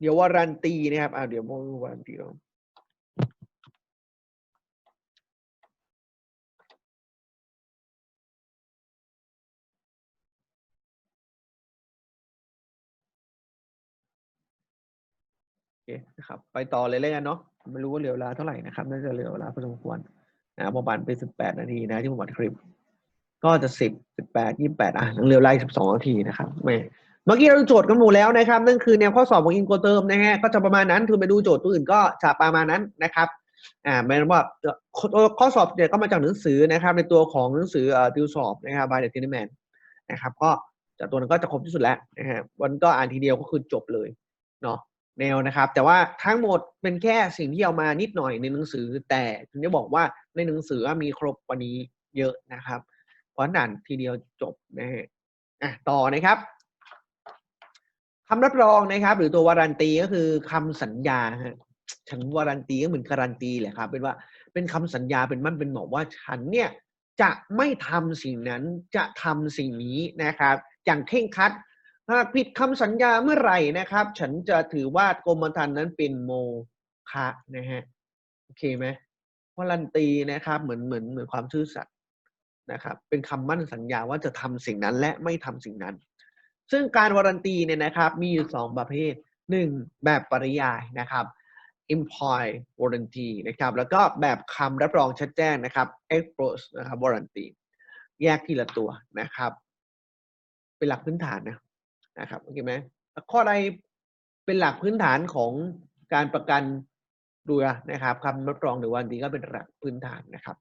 เดี๋ยววารันตีนะครับอ่าเดี๋ยวมองวารันตีเราโอเคนะครับไปต่อเลยเลยกันเนาะไม่รู้ว่าเหลือเวลาเท่าไหร่นะครับน่าจะเหลือเวลาพอสมควรนะประมาณเป็นสิบแปดนาทีนะที่ผมอัดคลิป ก็จะสิบสิบแปดยี่แปดอะยังเหลือเวลาสิบสองนาทีนะครับแม่ เมื่อกี้เราโจทย์กันหมดแล้วนะครับ นั่นคือแนวข้อสอบของอินโกเติมนะฮะก็จะประมาณนั้นคือไปดูโจทย์ตัวอื่นก็จะประมาณนั้นนะครับอ่าหมายถึงว่าข้อสอบเนี่ยก็มาจากหนังสือนะครับ ในตัวของหนังสือเอ่อติวสอบนะครับ by the t i n Man นะครับก็จากตัวนั้นก็จะครบที่สุดแล้วนะฮะวันก็อ่านทีเดียวก็คือจบเลยเนาะแนวนะครับ แต่ว่าทั้งหมดเป็นแค่สิ่งที่เอามานิดหน่อยในหนังสือ แต่ถึงจะบอกว่าในหนังสือมีครบกวันนี้เยอะนะครับ เพราะนั้นทีเดียวจบนะฮะอะต่อนะครับ คำรับรองนะครับ หรือตัววารันตีก็คือคำสัญญาฮะฉันวารันตีก็เหมือนการันตีแหละครับ เป็นว่าเป็นคำสัญญาเป็นมั่นเป็นหมอกว่าฉันเนี่ยจะไม่ทำสิ่งนั้นจะทำสิ่งนี้นะครับ อย่างเคร่งครัดหากผิดคำสัญญาเมื่อไหร่นะครับ ฉันจะถือว่ากรมธรรม์นั้นเป็นโมฆะนะฮะโอเคไหมวารันตีนะครับ เหมือนเหมือนเหมือนความซื่อสัตย์นะครับ เป็นคำมั่นสัญญาว่าจะทำสิ่งนั้นและไม่ทำสิ่งนั้น ซึ่งการวารันตีเนี่ยนะครับมีอยู่สองประเภทหนึ่งแบบปริยายนะครับ imply warranty นะครับแล้วก็แบบคำรับรองชัดแจ้งนะครับ express นะครับ warranty แยกทีละตัวนะครับ เป็นหลักพื้นฐานนะนะครับโอเคไหมข้อใดเป็นหลักพื้นฐานของการประกันเรือนะครับคำรับรองหรือวันดีก็เป็นหลักพื้นฐานนะครับ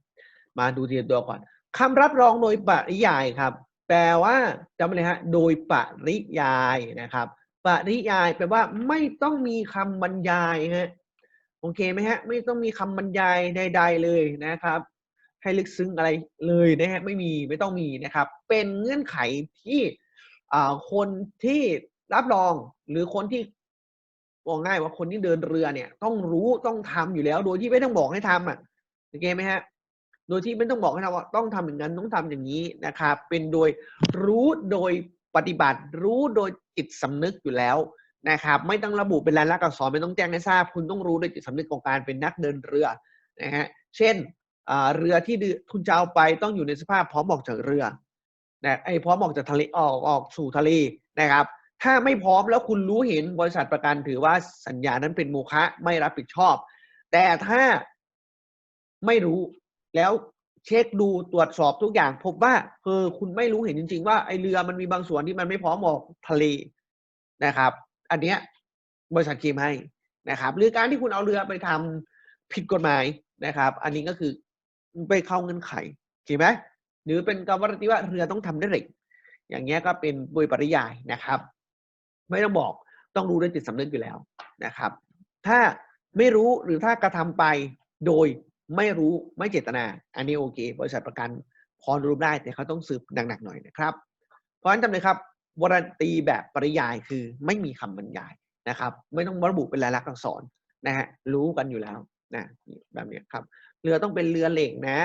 มาดูทีละตัวก่อนคำรับรองโดยปริยายครับ แปลว่าจำไว้เลยฮะโดยปริยายนะครับปริยายแปลว่าไม่ต้องมีคำบรรยายฮะโอเคไหมฮะไม่ต้องมีคำบรรยายใด ๆเลยนะครับ ให้ลึกซึ้งอะไรเลยนะฮะไม่มีไม่ต้องมีนะครับ เป็นเงื่อนไขที่คนที่รับรองหรือคนที่บอกง่ายว่าคนที่เดินเรือเนี่ย ต้องรู้ต้องทำอยู่แล้ว โดยที่ไม่ต้องบอกให้ทำอะโอเคไหมฮะ โดยที่ไม่ต้องบอกให้ทำว่าต้องทำอย่างนั้นต้องทำอย่างนี้นะครับเป็นโดยรู้โดยปฏิบัติ รู้โดยจิตสำนึกอยู่แล้วนะครับไม่ต้องระบุเป็นลายลักษณ์อักษรไม่ต้องแจ้งให้ทราบ คุณต้องรู้โดยจิตสำนึกของการเป็นนักเดินเรือนะฮะเช่นเรือที่คุณจะเอาไปต้องอยู่ในสภาพพร้อมออกจากเรือนะไอ้พร้อมออกจากทะเลออกออกสู่ทะเลนะครับ ถ้าไม่พร้อมแล้วคุณรู้เห็นบริษัทประกันถือว่าสัญญานั้นเป็นโมฆะไม่รับผิดชอบ แต่ถ้าไม่รู้ แล้วเช็คดูตรวจสอบทุกอย่าง พบว่าเออคุณไม่รู้เห็นจริง ๆ ว่าไอเรือมันมีบางส่วนที่มันไม่พร้อมออกทะเลนะครับ อันเนี้ยบริษัทเคลมให้นะครับ หรือการที่คุณเอาเรือไปทำผิดกฎหมายนะครับ อันนี้ก็คือไปเข้าเงื่อนไขเข้าไหมหรือเป็นกรรมวัติว่าเรือต้องทำได้เร็วอย่างเงี้ยก็เป็นโดยปริยายนะครับ ไม่ต้องบอกต้องรู้ด้วยจิตสำนึกอยู่แล้วนะครับ ถ้าไม่รู้หรือถ้ากระทำไปโดย ไม่รู้ไม่เจตนา อันนี้โอเค บริษัทประกันพอรู้ได้แต่เขาต้องสืบหนักๆหน่อยนะครับ เพราะฉะนั้นจำเลยครับวารันตีแบบปริยายคือไม่มีคำบรรยายนะครับ ไม่ต้องระบุเป็นลายลักษณ์อักษรนะฮะรู้กันอยู่แล้วนะแบบนี้ครับ เรือต้องเป็นเรือเหล็กนะ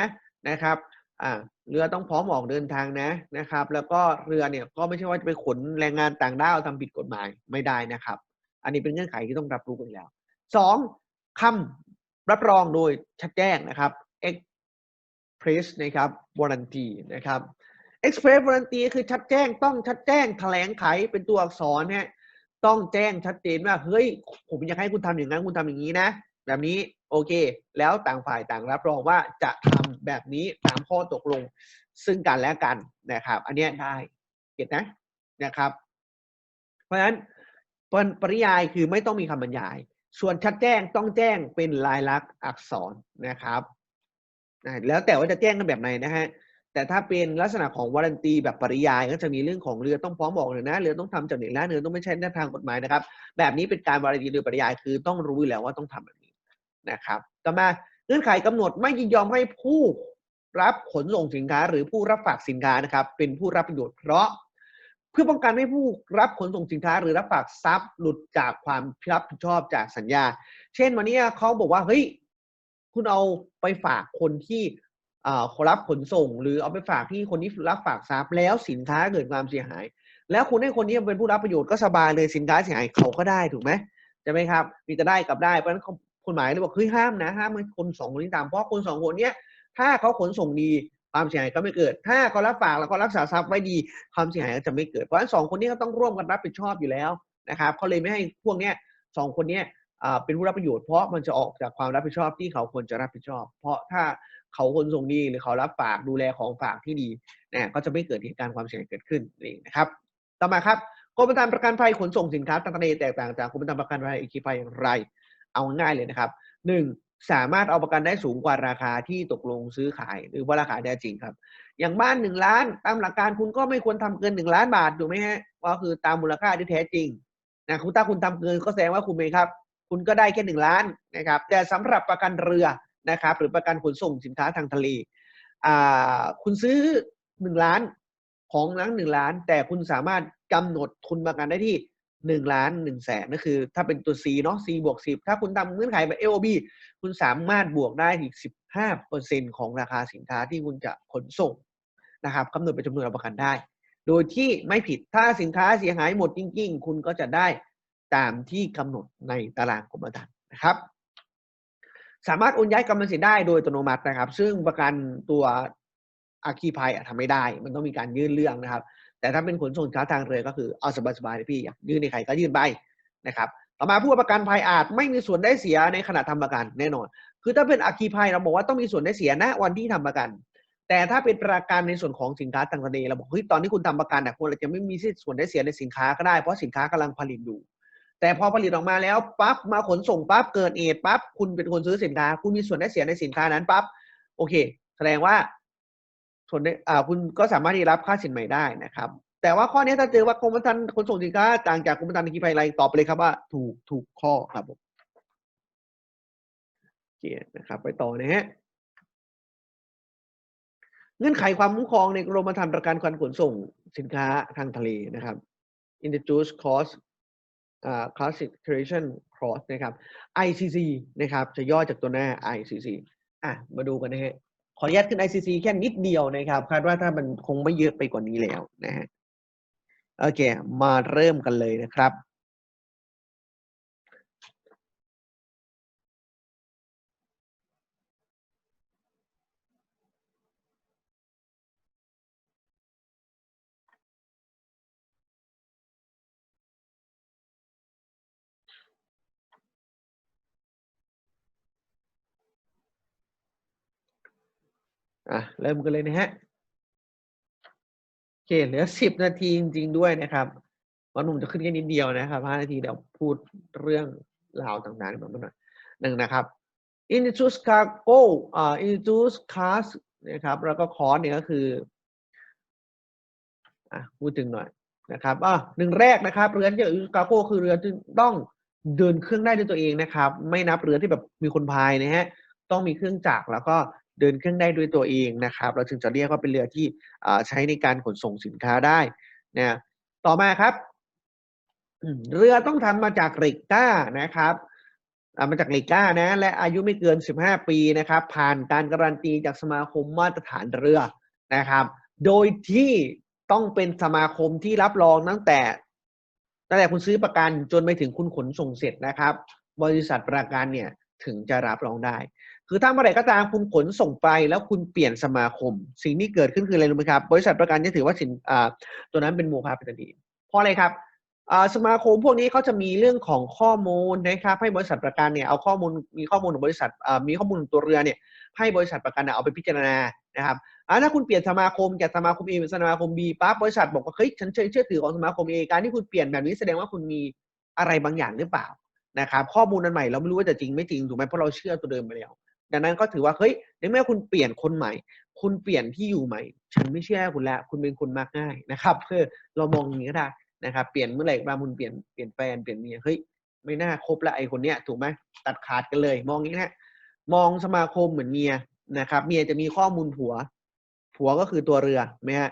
นะครับอ่าเรือต้องพร้อมออกเดินทางนะนะครับ แล้วก็เรือเนี่ยก็ไม่ใช่ว่าจะไปขนแรงงานต่างด้าวทำผิดกฎหมายไม่ได้นะครับ อันนี้เป็นเงื่อนไขที่ต้องรับรู้กันแล้วสองคำ รับรองโดยชัดแจ้งนะครับ express นะครับ warranty นะครับ express warranty คือชัดแจ้งต้องชัดแจ้งแถลงไขเป็นตัวอักษรฮะต้องแจ้งชัดเจนว่าเฮ้ย ผมอยากให้คุณทำอย่างนั้นคุณทำอย่างนี้นะ แบบนี้โอเค แล้วต่างฝ่ายต่างรับรองว่าจะทำแบบนี้ตามข้อตกลง ซึ่งกันและกันนะครับ อันนี้ได้เก็ตนะนะครับ เพราะฉะนั้นปริยายคือไม่ต้องมีคำบรรยาย ส่วนชัดแจ้งต้องแจ้งเป็นลายลักษณ์อักษรนะครับแล้วแต่ว่าจะแจ้งกันแบบไหนนะฮะแต่ถ้าเป็นลักษณะของวารันตีแบบปริยายก็จะมีเรื่องของเรือต้องพร้อมบอกเลยนะเรือต้องทำจากหนแล้วเรือต้องไม่ใช่ในทางกฎหมายนะครับ แบบนี้เป็นการวารันตีโดยปริยายคือต้องรู้แล้วว่าต้องทำแบบนี้นะครับต่อมาเงื่อนไขกำหนดไม่ยินยอมให้ผู้รับขนส่งสินค้า หรือผู้รับฝากสินค้านะครับ เป็นผู้รับประโยชน์เพราะ เพื่อป้องกันไม่ผู้รับขนส่งสินค้าหรือรับฝากทรัพย์หลุดจากความรับผิดชอบจากสัญญา เช่นวันนี้เขาบอกว่าเฮ้ยคุณเอาไปฝากคนที่รับขนส่ง หรือเอาไปฝากที่คนที่รับฝากทรัพย์แล้วสินค้าเกิดความเสียหาย แล้วคุณให้คนนี้เป็นผู้รับประโยชน์ก็สบายเลยสินค้าเสียหายเขาก็ได้ถูกไหมใช่ไหมครับ มีจะได้กับได้เพราะฉะนั้นกฎหมายเลยบอกเฮ้ยห้ามนะห้ามคนสองคนนี้ตามเพราะคนสองคนเนี้ยถ้าเขาขนส่งดี ความเสียหายก็ไม่เกิด ถ้าเขารับฝากแล้วก็รักษาทรัพย์ไว้ดีความเสียหายก็จะไม่เกิด เพราะฉะนั้นสองคนนี้ก็ต้องร่วมกันรับผิดชอบอยู่แล้วนะครับเขาเลยไม่ให้พวกเนี้ยสองคนเนี้ยเป็นผู้รับประโยชน์เพราะมันจะออกจากความรับผิดชอบที่เขาควรจะรับผิดชอบ เพราะถ้าเขาขนส่งดีหรือเขารับฝากดูแลของฝากที่ดีเนี่ยก็จะไม่เกิดเหตุการณ์ความเสียหายเกิดขึ้นนี่นะครับ ต่อมาครับกรมธรรม์ประกันภัยขนส่งสินค้าทางทะเลแตกต่างจากกรมธรรม์ประกันภัยอีกภัยอย่างไร เอาง่ายเลยนะครับหนึ่ง สามารถเอาประกันได้สูงกว่าราคาที่ตกลงซื้อขาย หรือว่าราคาแท้จริงครับ อย่างบ้านหนึ่งล้านตามหลักการคุณก็ไม่ควรทำเกินหนึ่งล้านบาทถูกไหมฮะก็คือตามมูลค่าที่แท้จริงนะคุณถ้าคุณทำเกินก็แสดงว่าคุณไหมครับ คุณก็ได้แค่หนึ่งล้านนะครับ แต่สำหรับประกันเรือนะครับ หรือประกันขนส่งสินค้าทางทะเลอ่าคุณซื้อหนึ่งล้านของนั้นหนึ่งล้าน แต่คุณสามารถกำหนดทุนประกันได้ที่ หนึ่งล้านหนึ่งแสนนั่นคือ ถ้าเป็นตัว C เนาะ C บวกสิบถ้าคุณทำเงื่อนไขแบบ LOB คุณสามารถบวกได้ถึงสิบห้าเปอร์เซ็นของราคาสินค้าที่คุณจะขนส่งนะครับกำหนดเป็นจำนวนประกันได้ โดยที่ไม่ผิดถ้าสินค้าเสียหายหมดจริง ๆ คุณก็จะได้ตามที่กำหนดในตารางกรมธรรม์นะครับสามารถโอนย้ายกรรมสิทธิ์ได้โดยอัตโนมัตินะครับ ซึ่งประกันตัวอาคีภัยทำไม่ได้ มันต้องมีการยื่นเรื่องนะครับ แต่ถ้าเป็นขนส่งสินค้าทางเรือก็คือเอาสบายๆเลยพี่อยากยื่นในใครก็ยื่นไปนะครับ ต่อมาผู้ประกันภัยอาจไม่มีส่วนได้เสียในขณะทำประกันแน่นอน คือถ้าเป็นอาคีภัยเราบอกว่าต้องมีส่วนได้เสียณวันที่ทำประกัน แต่ถ้าเป็นประกันในส่วนของสินค้าทางทะเลเราบอกเฮ้ยตอนที่คุณทำประกันเนี่ยคุณอาจจะไม่มีส่วนได้เสียในสินค้าก็ได้เพราะสินค้ากำลังผลิตอยู่แต่พอผลิตออกมาแล้วปั๊บมาขนส่งปั๊บเกิดเหตุปั๊บคุณเป็นคนซื้อสินค้า คุณมีส่วนได้เสียในสินค้านั้นปั๊บโอเค แสดงว่า ส่วนได้อ่าคุณก็สามารถที่รับค่าสินใหม่ได้นะครับ แต่ว่าข้อนี้ถ้าเจอว่ากรมธรรม์ขนส่งสินค้าต่างจากกรมธรรม์นิติภัยอะไรตอบไปเลยครับว่าถูกถูกข้อครับผมโอเคนะครับ ไปต่อนะฮะเงื่อนไขความคุ้มครองในกรมธรรม์ประกันการขนส่งสินค้าทางทะเลนะครับ introduce cost อ่า classification cross นะครับ ICC นะครับ จะย่อจากตัวหน้า ICC อะ มาดูกันนะฮะ ขออนุญาตขึ้น ICC แค่นิดเดียวนะครับ คาดว่าถ้ามันคงไม่เยอะไปกว่านี้แล้วนะฮะ โอเค มาเริ่มกันเลยนะครับ อะเริ่มกันเลยนะฮะโอเคเหลือสิบนาทีจริง ๆ ด้วยนะครับวันผมจะขึ้นแค่นิดเดียวนะครับห้านาทีเดี๋ยวพูดเรื่องราวต่างๆแบบนั้นหน่อยหนึ่งนะครับ introduce cargo อ่า introduce class นะครับ แล้วก็คอร์สเนี่ยก็คืออะพูดถึงหน่อยนะครับอะหนึ่งแรกนะครับ เรือที่จะ introduce cargo คือเรือที่ต้องเดินเครื่องได้ด้วยตัวเองนะครับ ไม่นับเรือที่แบบมีคนพายนะฮะต้องมีเครื่องจักรแล้วก็ เดินเครื่องได้ด้วยตัวเองนะครับ เราถึงจะเรียกว่าเป็นเรือที่ใช้ในการขนส่งสินค้าได้นะต่อมาครับเรือต้องทำมาจากเหล็กก้านะครับมาจากเหล็กก้านะและอายุไม่เกิน 15 ปีนะครับ ผ่านการการันตีจากสมาคมมาตรฐานเรือนะครับ โดยที่ต้องเป็นสมาคมที่รับรองตั้งแต่ ตั้งแต่คุณซื้อประกันจนไปถึงคุณขนส่งเสร็จนะครับ บริษัทประกันเนี่ยถึงจะรับรองได้ คือถ้าเมื่อไหร่ก็ตามคุณขนส่งไปแล้วคุณเปลี่ยนสมาคม สิ่งที่เกิดขึ้นคืออะไรรู้ไหมครับ บริษัทประกันจะถือว่าสินอ่าตัวนั้นเป็นโมฆะเป็นทันทีเพราะอะไรครับสมาคมพวกนี้เขาจะมีเรื่องของข้อมูลนะครับให้บริษัทประกันเนี่ยเอาข้อมูลมีข้อมูลของบริษัทมีข้อมูลของตัวเรือเนี่ยให้บริษัทประกันเอาไปพิจารณานะครับถ้าคุณเปลี่ยนสมาคมจากสมาคม A เป็นสมาคม B ปั๊บบริษัทบอกว่าเฮ้ยฉันเชื่อถือของสมาคม A การที่คุณเปลี่ยนแบบนี้แสดงว่าคุณมีอะไรบางอย่างหรือเปล่านะครับข้อมูลนั้นใหม่เราไม่รู้ว่าจะจริงไม่จริงถูกไหมเพราะเราเชื่อตัวเดิมไปแล้ว ดังนั้นก็ถือว่าเฮ้ยในเมื่อคุณเปลี่ยนคนใหม่ คุณเปลี่ยนที่อยู่ใหม่ ฉันไม่เชื่อคุณแล้วคุณเป็นคนมากง่ายนะครับเพื่อเรามองอย่างนี้ก็ได้นะครับเปลี่ยนเมื่อไหร่บางคุณเปลี่ยนเปลี่ยนแฟนเปลี่ยนเมียเฮ้ยไม่น่าคบละไอคนเนี้ยถูกไหมตัดขาดกันเลย มองอย่างนี้นะมองสมาคมเหมือนเมียนะครับ เมียจะมีข้อมูลผัว ผัวก็คือตัวเรือไหมฮะ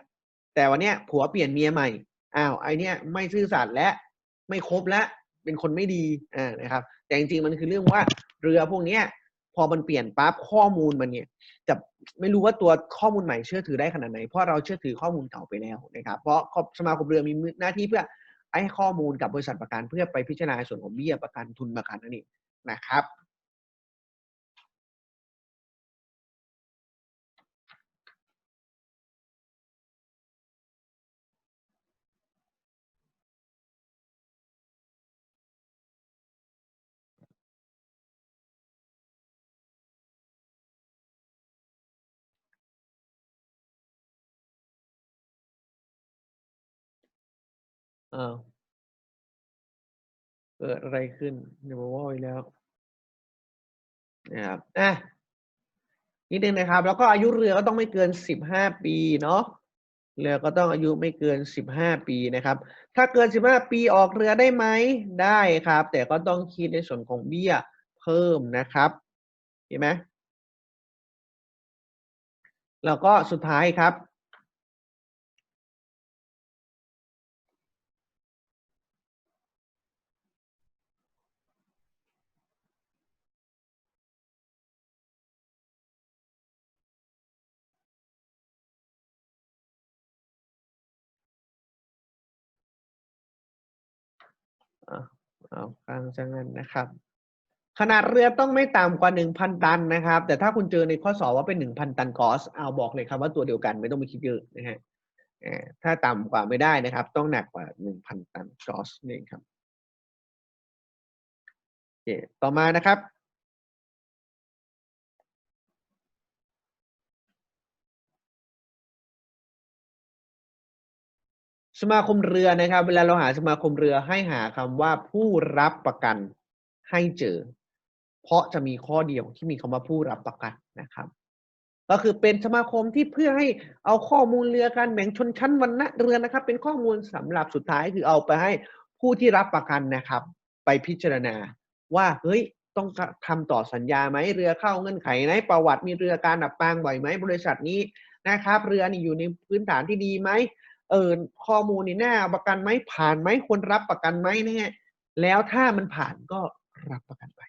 แต่วันเนี้ยผัวเปลี่ยนเมียใหม่อ้าวไอเนี้ยไม่ซื่อสัตย์และไม่คบและเป็นคนไม่ดีอ่านะครับ แต่จริงๆมันคือเรื่องว่าเรือพวกเนี้ย พอมันเปลี่ยนปั๊บข้อมูลมันเนี่ยจะไม่รู้ว่าตัวข้อมูลใหม่เชื่อถือได้ขนาดไหน เพราะเราเชื่อถือข้อมูลเก่าไปแล้วนะครับ เพราะสมาคมเรือมีหน้าที่เพื่อให้ข้อมูลกับบริษัทประกันเพื่อไปพิจารณาส่วนของเบี้ยประกันทุนประกันนั่นเองนะครับ อ้าว เกิดอะไรขึ้นเดี๋ยวว่าอีกแล้วนะครับอะนิดนึงนะครับ แล้วก็อายุเรือก็ต้องไม่เกินสิบห้าปีเนาะเรือก็ต้องอายุไม่เกินสิบห้าปีนะครับ ถ้าเกินสิบห้าปีออกเรือได้ไหมได้ครับ แต่ก็ต้องคิดในส่วนของเบี้ยเพิ่มนะครับเห็นไหมแล้วก็สุดท้ายครับ เอากลางจังงันนะครับ ขนาดเรือต้องไม่ต่ำกว่าหนึ่งพันตันนะครับ แต่ถ้าคุณเจอในข้อสอบว่าเป็นหนึ่งพันตันกอสเอาบอกเลยครับว่าตัวเดียวกันไม่ต้องไปคิดเยอะนะฮะถ้าต่ำกว่าไม่ได้นะครับ ต้องหนักกว่าหนึ่งพันตันกอสนี่ครับโอเคต่อมานะครับ สมาคมเรือนะครับ เวลาเราหาสมาคมเรือให้หาคำว่าผู้รับประกันให้เจอ เพราะจะมีข้อเดียวที่มีคำว่าผู้รับประกันนะครับ ก็คือเป็นสมาคมที่เพื่อให้เอาข้อมูลเรือการแบ่งชนชั้นวรรณะเรือนะครับ เป็นข้อมูลสำหรับสุดท้ายคือเอาไปให้ผู้ที่รับประกันนะครับ ไปพิจารณาว่าเฮ้ยต้องทำต่อสัญญาไหมเรือเข้าเงื่อนไขไหนประวัติมีเรือการดับปางบ่อยไหมบริษัทนี้นะครับ เรือนี่อยู่ในพื้นฐานที่ดีไหม เออข้อมูลนี่น่าประกันไหมผ่านไหมควรรับประกันไหมนะฮะแล้วถ้ามันผ่านก็รับประกันไป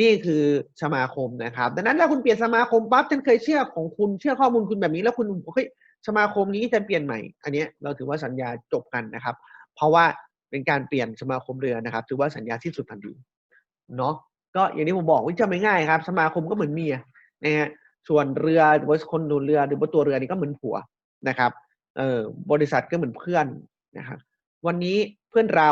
นี่คือสมาคมนะครับ ดังนั้นถ้าคุณเปลี่ยนสมาคมปั๊บฉันเคยเชื่อของคุณเชื่อข้อมูลคุณแบบนี้ แล้วคุณเฮ้ยสมาคมนี้จะเปลี่ยนใหม่ อันนี้เราถือว่าสัญญาจบกันนะครับ เพราะว่าเป็นการเปลี่ยนสมาคมเรือนะครับ ถือว่าสัญญาที่สุดทันทีเนาะก็อย่างที่ผมบอกว่าจะไม่ง่ายครับ สมาคมก็เหมือนเมียนะฮะส่วนเรือหรือว่าคนดูเรือหรือว่าตัวเรือนี่ก็เหมือนผัวนะครับ เออบริษัทก็เหมือนเพื่อนนะครับวันนี้เพื่อนเรา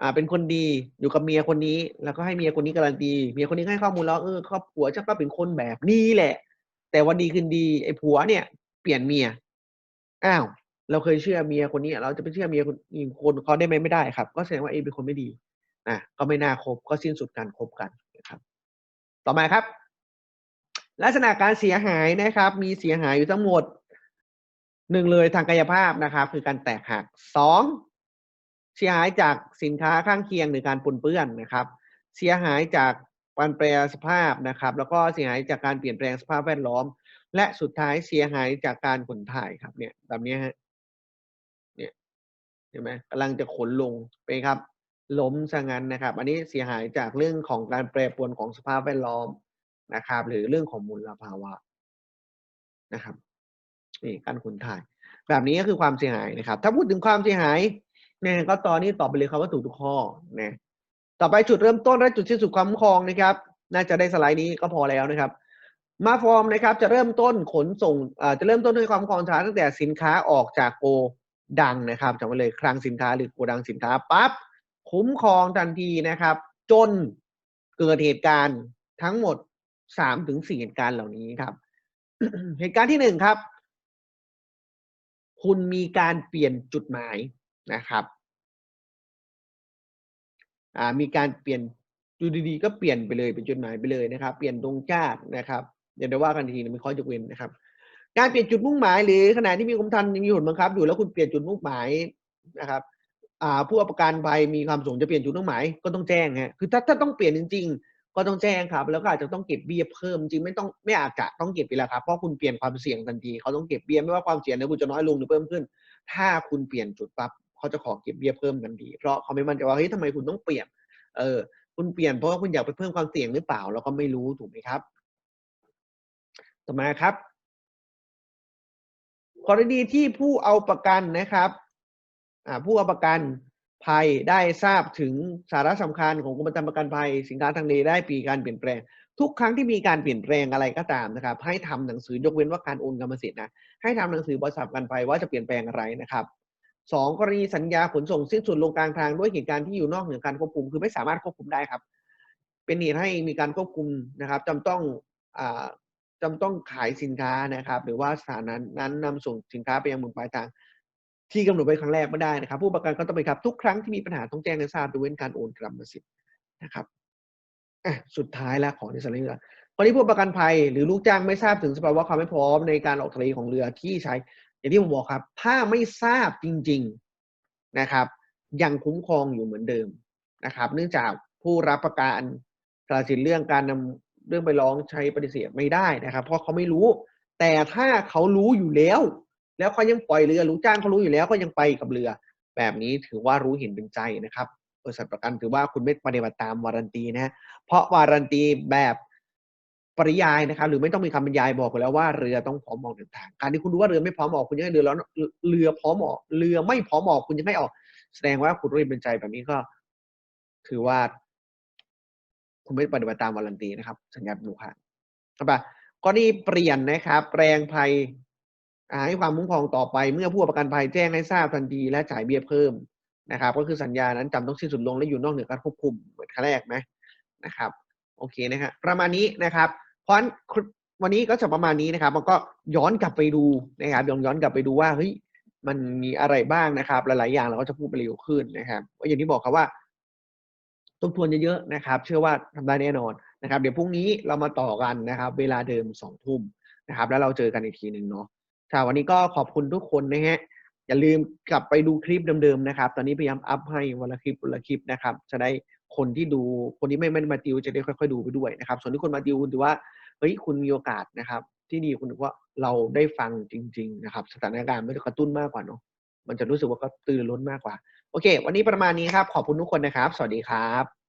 อ่าเป็นคนดีอยู่กับเมียคนนี้ แล้วก็ให้เมียคนนี้การันตีเมียคนนี้ให้ข้อมูลแล้วเออครอบครัวจะก็เป็นคนแบบนี้แหละ แต่วันดีคืนดีไอ้ผัวเนี่ย เปลี่ยนเมียอ้าวเราเคยเชื่อเมียคนนี้ เราจะไปเชื่อเมียคนอีกคนเขาได้ไหมไม่ได้ครับ ก็แสดงว่าเอเป็นคนไม่ดีอะก็ไม่น่าคบก็สิ้นสุดการคบกันนะครับ ต่อมาครับ ลักษณะการเสียหายนะครับ มีเสียหายอยู่ทั้งหมด หนึ่งเลยทางกายภาพนะครับ คือการแตกหักสองเสียหายจากสินค้าข้างเคียงหรือการปนเปื้อนนะครับ เสียหายจากการแปรสภาพนะครับ แล้วก็เสียหายจากการเปลี่ยนแปลงสภาพแวดล้อม และสุดท้ายเสียหายจากการขนถ่ายครับเนี่ยแบบนี้ฮะเนี่ยเห็นไหมกำลังจะขนลงไปครับ ล้มซะงั้นนะครับ อันนี้เสียหายจากเรื่องของการแปรปรวนของสภาพแวดล้อมนะครับ หรือเรื่องของมลภาวะนะครับ นี่การขนถ่าย แบบนี้ก็คือความเสียหายนะครับ ถ้าพูดถึงความเสียหายเนี่ยก็ตอนนี้ตอบไปเลยครับว่าถูกทุกข้อนะต่อไปจุดเริ่มต้นและจุดสิ้นสุดความคุ้มครองนะครับ น่าจะได้สไลด์นี้ก็พอแล้วนะครับ มาฟอร์มนะครับ จะเริ่มต้นขนส่งอ่าจะเริ่มต้นด้วยความคุ้มครองช้าตั้งแต่สินค้าออกจากโกดังนะครับจำไว้เลยคลังสินค้าหรือโกดังสินค้าปั๊บคุ้มครองทันทีนะครับ จนเกิดเหตุการณ์ทั้งหมดสามถึงสี่เหตุการณ์เหล่านี้ครับ เหตุการณ์ที่หนึ่งครับ คุณมีการเปลี่ยนจุดหมายนะครับอ่ามีการเปลี่ยนดูดีๆก็เปลี่ยนไปเลยเป็นจุดหมายไปเลยนะครับ เปลี่ยนตรงชาตินะครับอย่าได้ว่ากันทีนะมีข้อยกเว้นนะครับ การเปลี่ยนจุดมุ่งหมายหรือขณะที่มีกรมธรรม์มีผลบังคับ อยู่แล้วคุณเปลี่ยนจุดมุ่งหมายนะครับอ่าผู้ประกันภัยมีความประสงค์จะเปลี่ยนจุดมุ่งหมายก็ต้องแจ้งฮะคือถ้าถ้าต้องเปลี่ยนจริงๆ ก็ต้องแจ้งครับ แล้วก็อาจจะต้องเก็บเบี้ยเพิ่มจริงไม่ต้องไม่อาจจะต้องเก็บไปแล้วครับเพราะคุณเปลี่ยนความเสี่ยงทันทีเขาต้องเก็บเบี้ยไม่ว่าความเสี่ยงเนี่ยคุณจะน้อยลงหรือเพิ่มขึ้น ถ้าคุณเปลี่ยนจุดปั๊บเขาจะขอเก็บเบี้ยเพิ่มทันทีเพราะเขาไม่มั่นใจว่าเฮ้ยทำไมคุณต้องเปลี่ยนเออคุณเปลี่ยนเพราะว่าคุณอยากไปเพิ่มความเสี่ยงหรือเปล่าเราก็ไม่รู้ถูกไหมครับ ต่อมาครับกรณีที่ผู้เอาประกันนะครับอ่าผู้เอาประกัน ภัยได้ทราบถึงสาระสำคัญของกรมธรรม์ประกันภัย สินค้าทางเลได้ปีการเปลี่ยนแปลง ทุกครั้งที่มีการเปลี่ยนแปลงอะไรก็ตามนะครับ ให้ทำหนังสือยกเว้นว่าการโอนกรรมสิทธิ์นะให้ทำหนังสือบริษัทประกันภัยว่าจะเปลี่ยนแปลงอะไรนะครับสองกรณีสัญญาขนส่งสิ้นสุดลงกลางทางด้วยเหตุการณ์ที่อยู่นอกเหนือการควบคุม คือไม่สามารถควบคุมได้ครับ เป็นเหตุให้มีการควบคุมนะครับจำต้องอ่าจำต้องขายสินค้านะครับ หรือว่าสถานนั้นนั้นนำส่งสินค้าไปยังมืองปลายทาง ที่กำหนดไว้ครั้งแรกไม่ได้นะครับ ผู้ประกันก็ต้องไปครับทุกครั้งที่มีปัญหาต้องแจ้งให้ทราบยกเว้นการโอนกรรมสิทธิ์นะครับอะสุดท้ายแล้วของในสไลด์นี้กรณีผู้ประกันภัยหรือลูกจ้างไม่ทราบถึงสภาวะความไม่พร้อมในการออกทะเลของเรือที่ใช้ อย่างที่ผมบอกครับ ถ้าไม่ทราบจริง ๆนะครับ ยังคุ้มครองอยู่เหมือนเดิมนะครับ เนื่องจากผู้รับประกันตัดสินเรื่องการนำเรื่องไปร้องใช้ปฏิเสธไม่ได้นะครับ เพราะเขาไม่รู้ แต่ถ้าเขารู้อยู่แล้ว แล้วเขายังปล่อยเรือลูกจ้างเขารู้อยู่แล้วก็ยังไปกับเรือ แบบนี้ถือว่ารู้เห็นเป็นใจนะครับบริษัทประกันถือว่าคุณไม่ปฏิบัติตามวารันตีนะเพราะวารันตีแบบปริยายนะครับ หรือไม่ต้องมีคำบรรยายบอกไปแล้วว่าเรือต้องพร้อมออกเดินทางการที่คุณรู้ว่าเรือไม่พร้อมออกคุณยังให้เรือแล้วเรือพร้อมออกเรือไม่พร้อมออกคุณยังให้ออก แสดงว่าคุณรู้เห็นเป็นใจแบบนี้ก็ ถือว่า คุณไม่ปฏิบัติตามวารันตีนะครับ สัญญาป็นลูกค้าครับปะกรณีเปลี่ยนนะครับแปลงภัย ให้ความคุ้มครองต่อไปเมื่อผู้ประกันภัยแจ้งให้ทราบทันทีและจ่ายเบี้ยเพิ่มนะครับ ก็คือสัญญานั้นจำต้องสิ้นสุดลงและอยู่นอกเหนือการควบคุมเหมือนครั้งแรกไหมนะครับ โอเคนะครับประมาณนี้นะครับ เพราะวันนี้ก็จะประมาณนี้นะครับ มันก็ย้อนกลับไปดูนะครับย้อนย้อนกลับไปดูว่าเฮ้ยมันมีอะไรบ้างนะครับ หลาย ๆ อย่างเราก็จะพูดไปเร็วขึ้นนะครับก็อย่างที่บอกครับว่าทบทวนเยอะๆนะครับ เชื่อว่าทำได้แน่นอนนะครับ เดี๋ยวพรุ่งนี้เรามาต่อกันนะครับ เวลาเดิมสองทุ่มนะครับ แล้วเราเจอกันอีกทีหนึ่งเนาะ ค่ะวันนี้ก็ขอบคุณทุกคนนะฮะอย่าลืมกลับไปดูคลิปเดิมๆนะครับ ตอนนี้พยายามอัพให้วันละคลิปวันละคลิปนะครับ จะได้คนที่ดูคนที่ไม่ไม่มาติวจะได้ค่อย ๆ ดูไปด้วยนะครับ ส่วนที่คนมาติวคุณถือว่าเฮ้ยคุณมีโอกาสนะครับ ที่ดีคุณถือว่าเราได้ฟังจริง ๆ นะครับ สถานการณ์ไม่ได้กระตุ้นมากกว่าเนาะมันจะรู้สึกว่าก็ตื่นล้นมากกว่า โอเค วันนี้ประมาณนี้ครับ ขอบคุณทุกคนนะครับ สวัสดีครับ